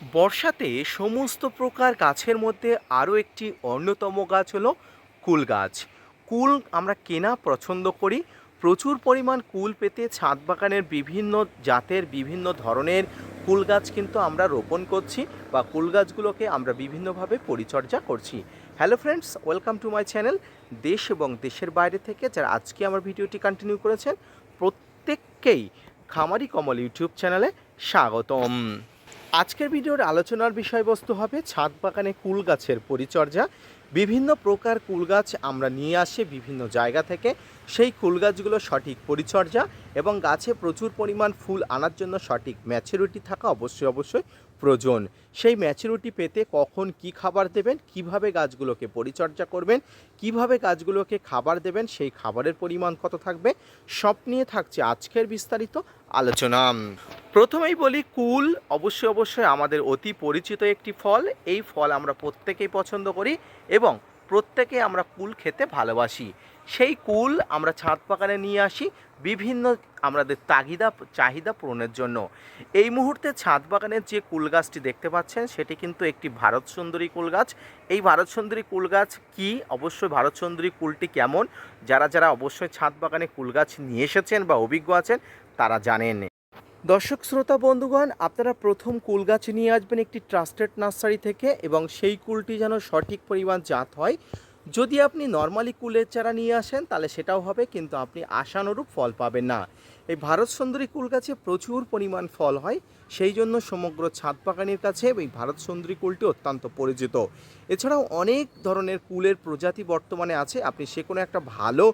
বর্ষাতে সমস্ত প্রকার গাছের মধ্যে আরও একটি অন্যতম গাছ হলো কুল গাছ। কুল আমরা কেনা পছন্দ করি। প্রচুর পরিমাণ কুল পেতে ছাদ বাগানের বিভিন্ন জাতের বিভিন্ন ধরনের কুল গাছ কিন্তু আমরা রোপণ করছি বা কুল গাছগুলোকে আমরা বিভিন্নভাবে পরিচর্যা করছি। Hello friends welcome to my channel দেশ এবং দেশের বাইরে থেকে যারা আজকে আমার ভিডিওটি কন্টিনিউ করেছেন, প্রত্যেককেই খামারি কমল ইউটিউব চ্যানেলে স্বাগতম। আজকের ভিডিওর আলোচনার বিষয়বস্তু হবে ছাদ বাগানে কুল গাছের পরিচর্যা। বিভিন্ন প্রকার কুল গাছ আমরা নিয়ে আসি বিভিন্ন জায়গা থেকে। সেই কুল গাছগুলো সঠিক পরিচর্যা এবং গাছে প্রচুর পরিমাণ ফুল আনার জন্য সঠিক ম্যাচুরিটি থাকা অবশ্যই অবশ্যই প্রয়োজন। সেই ম্যাচুরিটি পেতে কখন কি খাবার দেবেন, কীভাবে গাছগুলোকে পরিচর্যা করবেন, কীভাবে গাছগুলোকে খাবার দেবেন, সেই খাবারের পরিমাণ কত থাকবে, সব নিয়ে থাকছে আজকের বিস্তারিত আলোচনা। প্রথমেই বলি, কুল অবশ্যই অবশ্যই আমাদের অতি পরিচিত একটি ফল। এই ফল আমরা প্রত্যেকেই পছন্দ করি এবং প্রত্যেকে আমরা কুল খেতে ভালোবাসি। সেই কুল আমরা ছাদ বাগানে নিয়ে আসি, বিভিন্ন আমাদের তাগিদা, চাহিদা পূরণের জন্য। এই মুহূর্তে ছাদ বাগানের যে কুল গাছটি দেখতে পাচ্ছেন, সেটি কিন্তু একটি ভারত সুন্দরী কুল গাছ। এই ভারত সুন্দরী কুল গাছ কি? অবশ্যই ভারত সুন্দরী কুলটি কেমন? যারা যারা অবশ্যই ছাদ বাগানে কুল গাছ নিয়ে এসেছেন বা অভিজ্ঞ আছেন তারা জানেন। দর্শক, শ্রোতা, বন্ধুগণ, আপনারা প্রথম কুল গাছ নিয়ে আসবেন একটি ট্রাস্টেড নার্সারি থেকে এবং সেই কুলটি যেন সঠিক পরিমাণ জাত হয় যদি আপনি নর্মালি কুলের চারা নিয়ে আসেন, তাহলে সেটাও হবে, কিন্তু আপনি আশানুরূপ ফল পাবেন না। এই ভারত সুন্দরী কুল গাছে প্রচুর পরিমাণ ফল হয়, সেই জন্য সমগ্র ছাদ বাগানের কাছে এই ভারত সুন্দরী কুলটি অত্যন্ত পরিচিত। এছাড়াও অনেক ধরনের কুলের প্রজাতি বর্তমানে আছে, আপনি সে কোনো একটা ভালো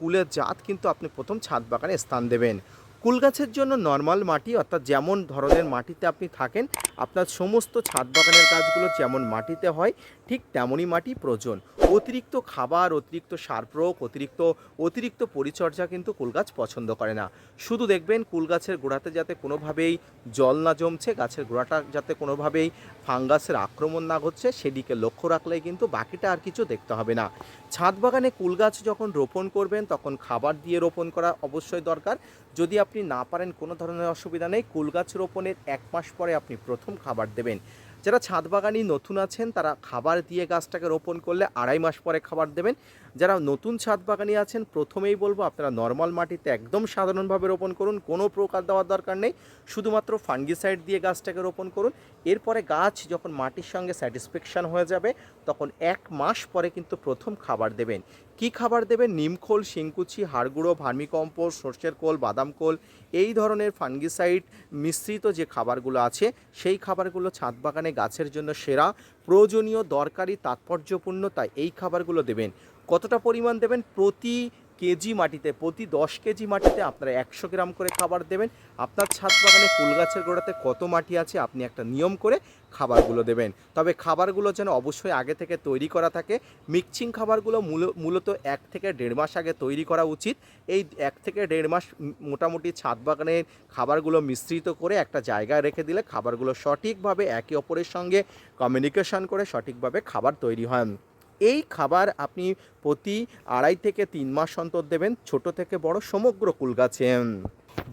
কুলের জাত কিন্তু আপনি প্রথম ছাদ বাগানে স্থান দেবেন। কুল গাছের জন্য নর্মাল মাটি, অর্থাৎ যেমন ধরনের মাটিতে আপনি থাকেন আপনার সমস্ত ছাদ বাগানের গাছগুলো যেমন মাটিতে হয়, ঠিক তেমনই মাটি প্রয়োজন। অতিরিক্ত খাবার, অতিরিক্ত সার প্রয়োগ, অতিরিক্ত অতিরিক্ত পরিচর্যা কিন্তু কুল গাছ পছন্দ করে না। শুধু দেখবেন কুল গাছের গোড়াতে যাতে কোনোভাবেই জল না জমছে, গাছের গোড়াটা যাতে কোনোভাবেই ফাঙ্গাসের আক্রমণ না ঘটছে, সেদিকে লক্ষ্য রাখলেই কিন্তু বাকিটা আর কিছু দেখতে হবে না। ছাদ বাগানে কুল গাছ যখন রোপণ করবেন, তখন খাবার দিয়ে রোপণ করা অবশ্যই দরকার। যদি আপনি না পারেন, কোনো ধরনের অসুবিধা নেই। কুল গাছ রোপণের এক মাস পরে আপনি প্রথম খাবার দেবেন। যারা ছাদ বাগানি নতুন আছেন, তারা খাবার দিয়ে গাছটাকে রোপণ করলে আড়াই মাস পরে খাবার দেবেন। যারা নতুন ছাদ বাগানি আছেন, প্রথমেই বলব আপনারা নর্মাল মাটিতে একদম সাধারণভাবে রোপণ করুন, কোনো প্রকার দেওয়ার দরকার নেই। শুধুমাত্র ফাঙ্গিসাইড দিয়ে গাছটাকে রোপণ করুন। এরপরে গাছ যখন মাটির সঙ্গে স্যাটিসফ্যাকশান হয়ে যাবে, তখন এক মাস পরে কিন্তু প্রথম খাবার দেবেন। কি খাবার দেবেন? নিমখোল শিংকুচি, হাড়গুঁড়ো, ভার্মিকম্পোস্ট, সর্ষের কোল বাদাম কোল এই ধরনের ফাঙ্গিসাইড মিশ্রিত যে খাবারগুলো আছে, সেই খাবারগুলো ছাদ বাগানে গাছের জন্য সেরা, প্রয়োজনীয়, দরকারি, তাৎপর্যপূর্ণ, তাই এই খাবারগুলো দেবেন। কতটা পরিমাণ দেবেন? প্রতি কেজি মাটিতে, প্রতি দশ কেজি মাটিতে আপনারা একশো গ্রাম করে খাবার দেবেন। আপনার ছাদ বাগানে ফুল গাছের গোড়াতে কত মাটি আছে আপনি একটা নিয়ম করে খাবারগুলো দেবেন। তবে খাবারগুলো যেন অবশ্যই আগে থেকে তৈরি করা থাকে। মিক্সিং খাবারগুলো মূল- মূলত এক থেকে দেড় মাস আগে তৈরি করা উচিত। এই এক থেকে দেড় মাস মোটামুটি ছাদ বাগানের খাবারগুলো মিশ্রিত করে একটা জায়গায় রেখে দিলে খাবারগুলো সঠিকভাবে একে অপরের সঙ্গে কমিউনিকেশন করে সঠিকভাবে খাবার তৈরি হয়। এই খাবার আপনি প্রতি আড়াই থেকে তিন মাস অন্তর দেবেন, ছোট থেকে বড় সমগ্র কুল গাছে।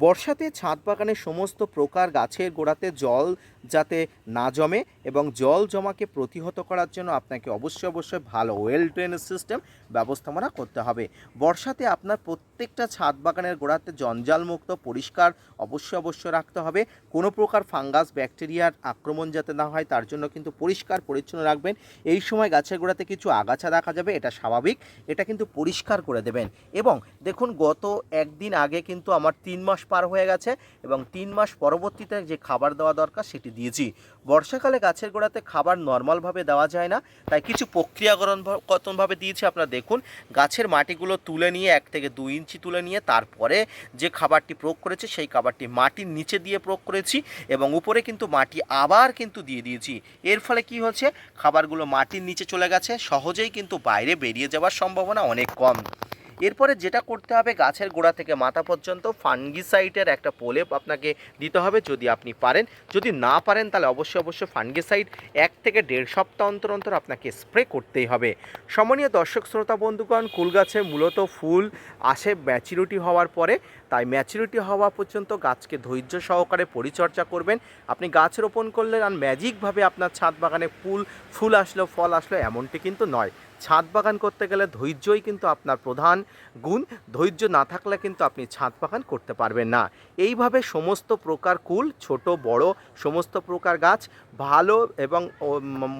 বর্ষাতে ছাদ বাগানের সমস্ত প্রকার গাছের গোড়াতে জল যাতে না জমে এবং জল জমাকে প্রতিহত করার জন্য আপনাকে অবশ্যই অবশ্যই ভালো ওয়েল ড্রেনেজ সিস্টেম ব্যবস্থাপনা করতে হবে। বর্ষাতে আপনার প্রত্যেকটা ছাদ বাগানের গোড়াতে জঞ্জালমুক্ত, পরিষ্কার অবশ্যই অবশ্যই রাখতে হবে। কোনো প্রকার ফাঙ্গাস, ব্যাকটেরিয়ার আক্রমণ যাতে না হয় তার জন্য কিন্তু পরিষ্কার পরিচ্ছন্ন রাখবেন। এই সময় গাছের গোড়াতে কিছু আগাছা দেখা যাবে, এটা স্বাভাবিক। এটা কিন্তু পরিষ্কার করে দেবেন। এবং দেখুন, গত একদিন আগে কিন্তু আমার তিন মাস পার হয়ে গেছে এবং তিন মাস পরবর্তীতে যে খাবার দেওয়া দরকার সেটি দিয়েছি। বর্ষাকালে গাছের গোড়াতে খাবার নর্মালভাবে দেওয়া যায় না, তাই কিছু প্রক্রিয়াকরণভাবে দিয়েছি আপনারা দেখুন। গাছের মাটিগুলো তুলে নিয়ে এক থেকে দুই ইঞ্চি তুলে নিয়ে তারপরে যে খাবারটি প্রয়োগ করেছে সেই খাবারটি মাটির নিচে দিয়ে প্রয়োগ করেছি এবং উপরে কিন্তু মাটি আবার কিন্তু দিয়ে দিয়েছি। এর ফলে কি হচ্ছে? খাবারগুলো মাটির নিচে চলে গেছে, সহজেই কিন্তু বাইরে বেরিয়ে যাওয়ার সম্ভাবনা অনেক কম। এরপরে যেটা করতে হবে, গাছের গোড়া থেকে মাথা পর্যন্ত ফানগিসাইটের একটা প্রলেপ আপনাকে দিতে হবে। যদি আপনি পারেন, যদি না পারেন তাহলে অবশ্যই অবশ্যই ফানগিসাইড এক থেকে দেড় সপ্তাহ অন্তর অন্তর আপনাকে স্প্রে করতেই হবে। সমনীয় দর্শক, শ্রোতা, বন্ধুগণ, কুলগাছে মূলত ফুল আসে ম্যাচুরিটি হওয়ার পরে তাই ম্যাচুরিটি হওয়া পর্যন্ত গাছকে ধৈর্য সহকারে পরিচর্যা করবেন। আপনি গাছ রোপণ করলেন আর ম্যাজিকভাবে আপনার ছাদ বাগানে ফুল ফুল আসলো, ফল আসলো এমনটি কিন্তু নয়। ছাদ বাগান করতে গেলে ধৈর্যই কিন্তু আপনার প্রধান গুণ। ধৈর্য না থাকলে কিন্তু আপনি ছাদ বাগান করতে পারবেন না। এইভাবে সমস্ত প্রকার কুল, ছোট, বড়, সমস্ত প্রকার গাছ, ভালো এবং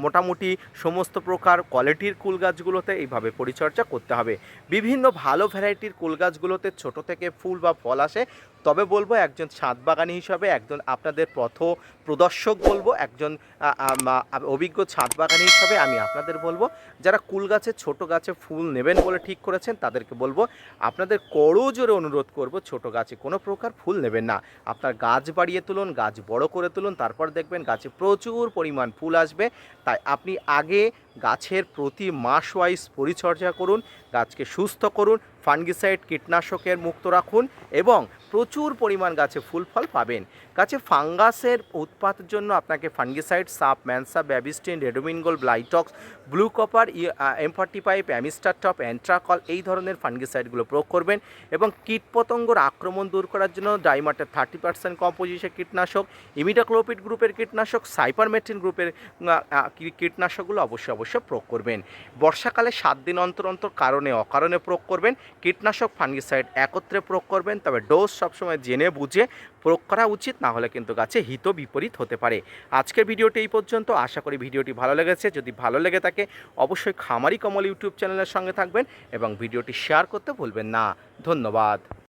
মোটামুটি সমস্ত প্রকার কোয়ালিটির কুল গাছগুলোতে এইভাবে পরিচর্যা করতে হবে। বিভিন্ন ভালো ভ্যারাইটির কুল গাছগুলোতে ছোট থেকে ফুল বা ফল আসে। তবে বলব একজন ছাদ বাগানি হিসাবে একজন আপনাদের পথ প্রদর্শক বলব, একজন অভিজ্ঞ ছাদ বাগানি হিসাবে আমি আপনাদের বলব, যারা কুল গাছে, ছোট গাছে ফুল নেবেন বলে ঠিক করেছেন তাদেরকে বলব, আপনাদের করজোরে অনুরোধ করব, ছোট গাছে কোনো প্রকার ফুল নেবেন না। আপনার গাছ বাড়িয়ে তুলুন, গাছ বড় করে তুলুন, তারপর দেখবেন গাছে প্রচুর পরিমাণ ফুল আসবে। তাই আপনি আগে গাছের প্রতি মাস ওয়াইজ পরিচর্যা করুন গাছকে সুস্থ করুন ফাঙ্গিসাইড কীটনাশকের মুক্ত রাখুন এবং প্রচুর পরিমাণ গাছে ফুল ফল পাবেন। গাছে ফাঙ্গাসের উৎপাতের জন্য আপনাকে ফাঙ্গিসাইড, সাপ, ম্যানসা, Bavistin Ridomil Gold Blitox, blue copper M forty five, Amistar Top, Antracol এই ধরনের ফাঙ্গিসাইডগুলো প্রয়োগ করবেন এবং কীটপতঙ্গর আক্রমণ দূর করার জন্য ডাইমাটের থার্টি পার্সেন্ট কম্পোজিশন কীটনাশক, ইমিডাক্লোপিড গ্রুপের কীটনাশক সাইপারমেট্রিন গ্রুপের কীটনাশকগুলো অবশ্যই অবশ্যই প্রয়োগ করবেন। বর্ষাকালে সাত দিন অন্তর অন্তর কারণে অকারণে প্রয়োগ করবেন, কীটনাশক, ফাঙ্গিসাইড একত্রে প্রয়োগ করবেন, তবে ডোজ সবসময় জেনে বুঝে প্রয়োগ করা উচিত, না হলে কিন্তু গাছে হিত বিপরীত হতে পারে। আজকের ভিডিওটি এই পর্যন্ত। আশা করি ভিডিওটি ভালো লেগেছে। যদি ভালো লেগে থাকে, অবশ্যই খামারি কমল ইউটিউব চ্যানেলের সঙ্গে থাকবেন এবং ভিডিওটি শেয়ার করতে ভুলবেন না। ধন্যবাদ।